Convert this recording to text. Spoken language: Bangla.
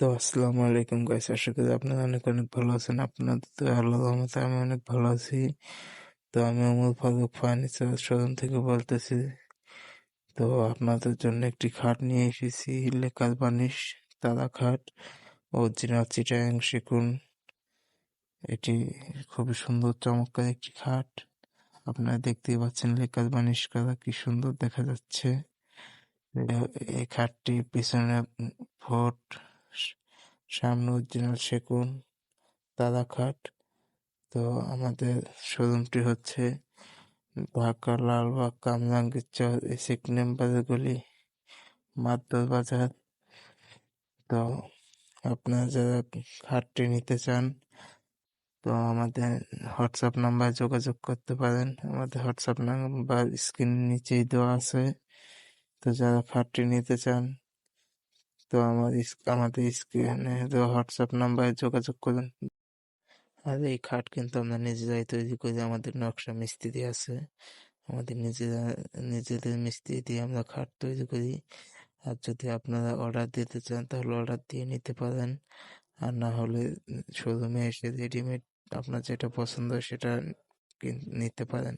তো আসসালামু আলাইকুম গাইস আশা করি আপনারা অনেক অনেক ভালো আছেন। আপনাদের তো আল্লাহ রহমতে আমি অনেক ভালো আছি। তো আমি অমর ফারুক ফার্নিচার শোরুম থেকে বলতেছি। তো আপনাদের জন্য একটি খাট নিয়ে এসেছি, লেকার বানিশ তারা খাট অরিজিনাল চিটাং শিকুন এটি খুবই সুন্দর, চমৎকার একটি খাট। আপনারা দেখতেই পাচ্ছেন লেকার বানিশ করা কি সুন্দর দেখা যাচ্ছে। এই খাটটি পিছনে ফোট সামনে অরিজিনাল সেগুন তারা খাট তো আমাদের শোরুমটি হচ্ছে ঢাকা, লালবাগ কামরাঙ্গীর চর এসিক নেম্বারের গলি মাদ্দর বাজার। তো আপনারা যারা খাটটি নিতে চান, তো আমাদের হোয়াটসঅ্যাপ নাম্বার যোগাযোগ করতে পারেন। আমাদের হোয়াটসঅ্যাপ নাম্বার স্ক্রিন নিচেই দেওয়া আছে। তো যারা খাটটি নিতে চান তো আমাদের স্ক্রিনে দেওয়া হোয়াটসঅ্যাপ নাম্বারে যোগাযোগ করুন। আর এই খাট কিন্তু আমরা নিজেরাই তৈরি করি, আমাদের নকশা মিস্ত্রি আছে। আমাদের নিজেরা, নিজেদের মিস্ত্রি দিয়ে আমরা খাট তৈরি করি। আর যদি আপনারা অর্ডার দিতে চান, তাহলে অর্ডার দিয়ে নিতে পারেন। আর না হলে শোরুমে এসে রেডিমেড আপনার যেটা পছন্দ সেটা নিতে পারেন।